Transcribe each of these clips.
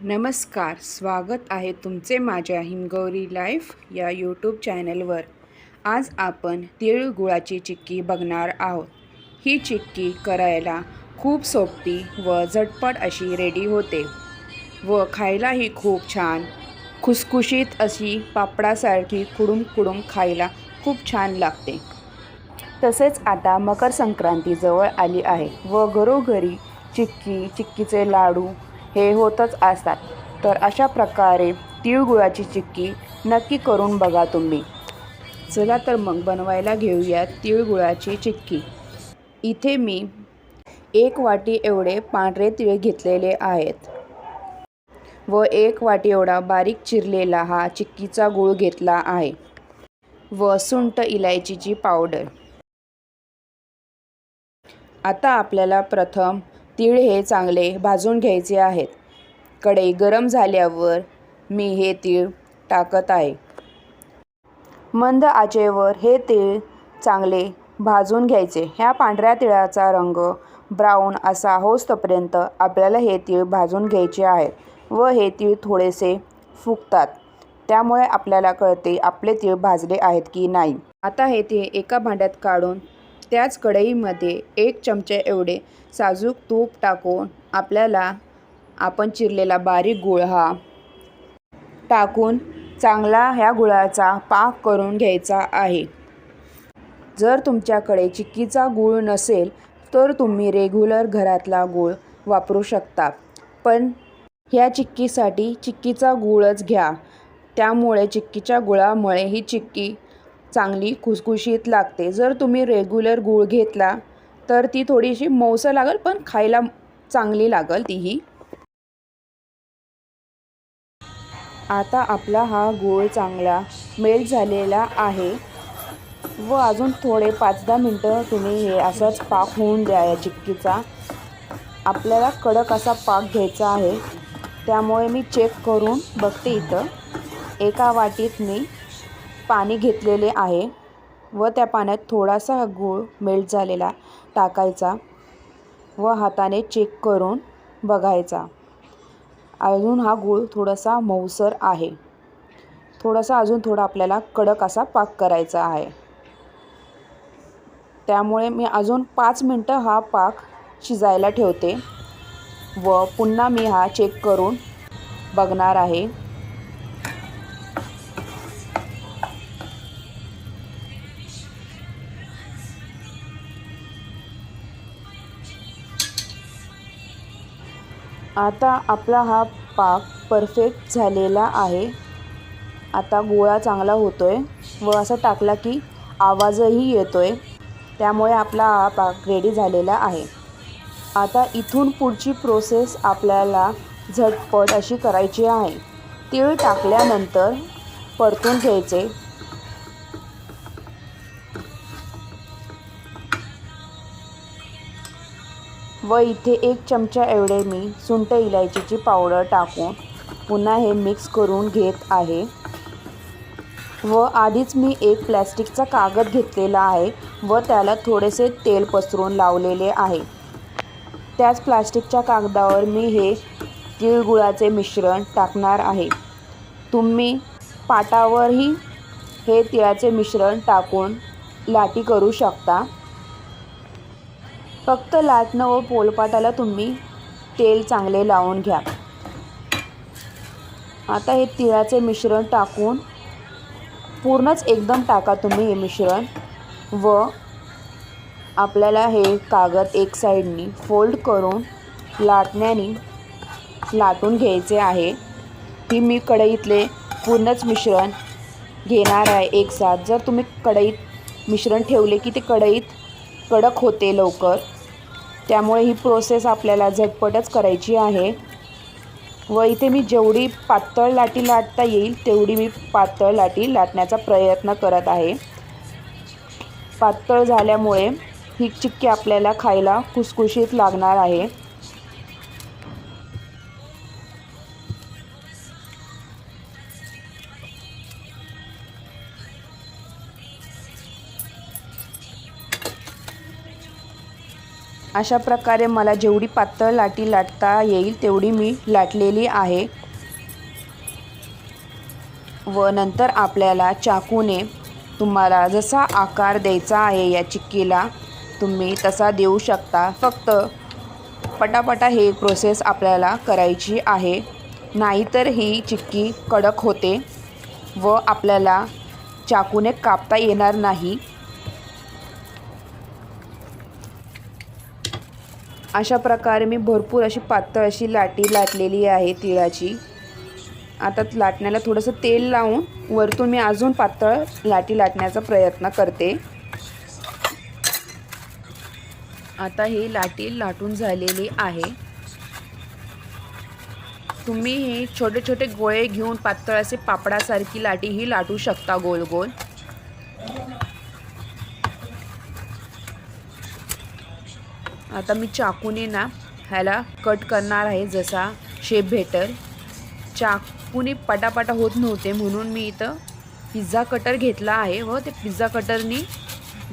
नमस्कार स्वागत आहे तुमचे माझ्या हिमगौरी लाईफ या यूट्यूब चॅनलवर. आज आपण तिळगुळाची चिक्की बघणार आहोत. ही चिक्की करायला खूप सोपी व झटपट अशी रेडी होते व खायलाही खूप छान. खुसखुशीत अशी पापडासारखी कुडूम कुडूम खायला खूप छान लागते. तसेच आता मकर संक्रांती जवळ आली आहे व घरोघरी चिक्की चिक्कीचे लाडू हे होतच असतात. तर अशा प्रकारे तिळगुळाची चिक्की नक्की करून बघा तुम्ही. चला तर मग बनवायला घेऊयात तिळगुळाची चिक्की. इथे मी एक वाटी एवढे पांढरे तिळ घेतलेले आहेत. व एक वाटी एवढा बारीक चिरलेला हा चिक्कीचा गूळ घेतला आहे. व सुंट इलायचीची पावडर. आता आपल्याला प्रथम तीळ हे चांगले भाजून घ्यायचे आहेत. कढई गरम झाल्यावर मी हे तीळ टाकत आहे. मंद आचेवर हे तीळ चांगले भाजून घ्यायचे. ह्या पांढऱ्या तिळाचा रंग ब्राऊन असा होस्तपर्यंत आपल्याला हे तीळ भाजून घ्यायचे आहे व हे तीळ थोडेसे फुगतात. त्यामुळे आपल्याला कळते आपले तीळ भाजले आहेत की नाही. आता हे तीळ एका भांड्यात काढून त्याच कढईमध्ये एक चमचे एवढे साजूक तूप टाकून आपल्याला आपण चिरलेला बारीक गुळ हा टाकून चांगला ह्या गुळाचा पाक करून घ्यायचा आहे. जर तुमच्याकडे चिक्कीचा गूळ नसेल तर तुम्ही रेग्युलर घरातला गूळ वापरू शकता. पण ह्या चिक्कीसाठी चिक्कीचा गूळच घ्या. त्यामुळे चिक्कीच्या गुळामुळे ही चिक्की चांगली खुसखुशीत लागते. जर तुम्ही रेग्युलर गूळ घेतला तर ती थोडीशी मौसं लागेल पण खायला चांगली लागेल तीही. आता आपला हा गूळ चांगला मेल्ट झालेला आहे. व अजून थोडे पाच दहा मिनटं तुम्ही हे असंच पाक होऊन द्या या चिक्कीचा. आपल्याला कडक असा पाक घ्यायचा आहे. त्यामुळे मी चेक करून बघते इथं. एका वाटीत मी पाणी घेतलेले आहे व त्या पाण्यात थोडासा गूळ मेल्ट झालेला टाकायचा व हाताने चेक करून बघायचा. अजून हा गूळ थोडासा मऊसर आहे. थोडासा अजून थोडा आपल्याला कडक असा पाक करायचा आहे. त्यामुळे मी अजून पाच मिनटं हा पाक शिजायला ठेवते व पुन्हा मी हा चेक करून बघणार आहे. आता आपला हा पाक परफेक्ट झालेला आहे. आता गोळा चांगला होतो आहे व असा टाकला की आवाजही येतो आहे त्यामुळे आपला हा पाक रेडी झालेला आहे. आता इथून पुढची प्रोसेस आपल्याला झटपट अशी करायची आहे. तीळ टाकल्यानंतर परतून घ्यायचे. व इथे एक चमचा एवढे मी सुंट इलायचीची पावडर टाकून पुन्हा हे मिक्स करून घेत आहे. व आधीच मी एक प्लॅस्टिकचा कागद घेतलेला आहे व त्याला थोडेसे तेल पसरून लावलेले आहे. त्याच प्लास्टिकच्या कागदावर मी हे तिळगुळाचे मिश्रण टाकणार आहे. तुम्ही पाटावरही हे तिळाचे मिश्रण टाकून लाटी करू शकता. फक्त लाटणं व पोलपाटाला तुम्ही तेल चांगले लावून घ्या. आता हे तिळाचे मिश्रण टाकून पूर्णच एकदम टाका तुम्ही हे मिश्रण व आपल्याला हे कागद एक साईडनी फोल्ड करून लाटण्याने लाटून घ्यायचे आहे. ही मी कढईतले पूर्णच मिश्रण घेणार आहे एक साथ. जर तुम्ही कढईत मिश्रण ठेवले की ते कढईत कडक होते लवकर त्यामुळे ही प्रोसेस आपल्याला झटपटच करायची आहे. व इथे मी जेवढी पातळ लाटी लाटता येईल तेवढी मी पातळ लाटी लाटण्याचा प्रयत्न करत आहे. पातळ झाल्यामुळे ही चिक्की आपल्याला खायला खुसखुशीत लागणार आहे. अशा प्रकारे मला जेवढी पातळ लाटी लाटता येईल तेवढी मी लाटलेली आहे. व नंतर आपल्याला चाकूने तुम्हाला जसा आकार द्यायचा आहे या चिक्कीला तुम्ही तसा देऊ शकता. फक्त पटापटा हे प्रोसेस आपल्याला करायची आहे. नाहीतर ही चिक्की कडक होते व आपल्याला चाकूने कापता येणार नाही. अशा प्रकारे मी भरपूर अशी पातळ अशी लाटी लाटलेली आहे तिळाची. आता लाटण्याला थोडंसं तेल लावून वरतून मी अजून पातळ लाटी लाटण्याचा प्रयत्न करते. आता ही लाटी लाटून झालेली आहे. तुम्ही हे छोटे छोटे गोळे घेऊन पातळ असे पापडासारखी लाटी ही लाटू शकता गोल गोल. आता मी चाकूने ना ह्याला कट करणार आहे जसा शेप भेटेल चाकूने पटापटा होत नव्हते म्हणून मी इथं पिझ्झा कटर घेतला आहे. व ते पिझ्झा कटरनी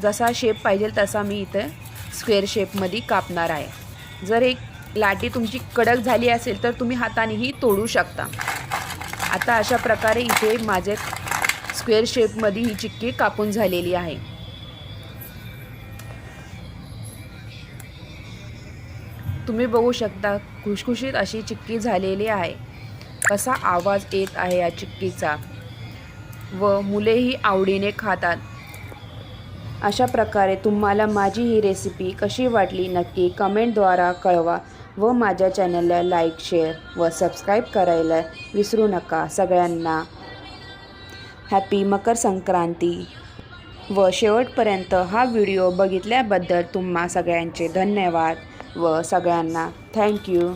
जसा शेप पाहिजे तसा मी इथं स्क्वेअर शेपमध्ये कापणार आहे. जर एक लाटी तुमची कडक झाली असेल तर तुम्ही हातानेही तोडू शकता. आता अशा प्रकारे इथे माझे स्क्वेअर शेपमध्ये ही चिक्की कापून झालेली आहे. तुम्ही बघू शकता खुशखुशीत अशी चिक्की झालेली आहे. कसा आवाज येत आहे या चिक्कीचा? व मुलेही आवडीने खातात. अशा प्रकारे तुम्हाला माझी ही रेसिपी कशी वाटली नक्की कमेंटद्वारा कळवा व माझ्या चॅनलला लाईक शेअर व सबस्क्राईब करायला विसरू नका सगळ्यांना. हॅपी मकर संक्रांती. व शेवटपर्यंत हा व्हिडिओ बघितल्याबद्दल तुम्हा सगळ्यांचे धन्यवाद. व सगळ्यांना. थँक्यू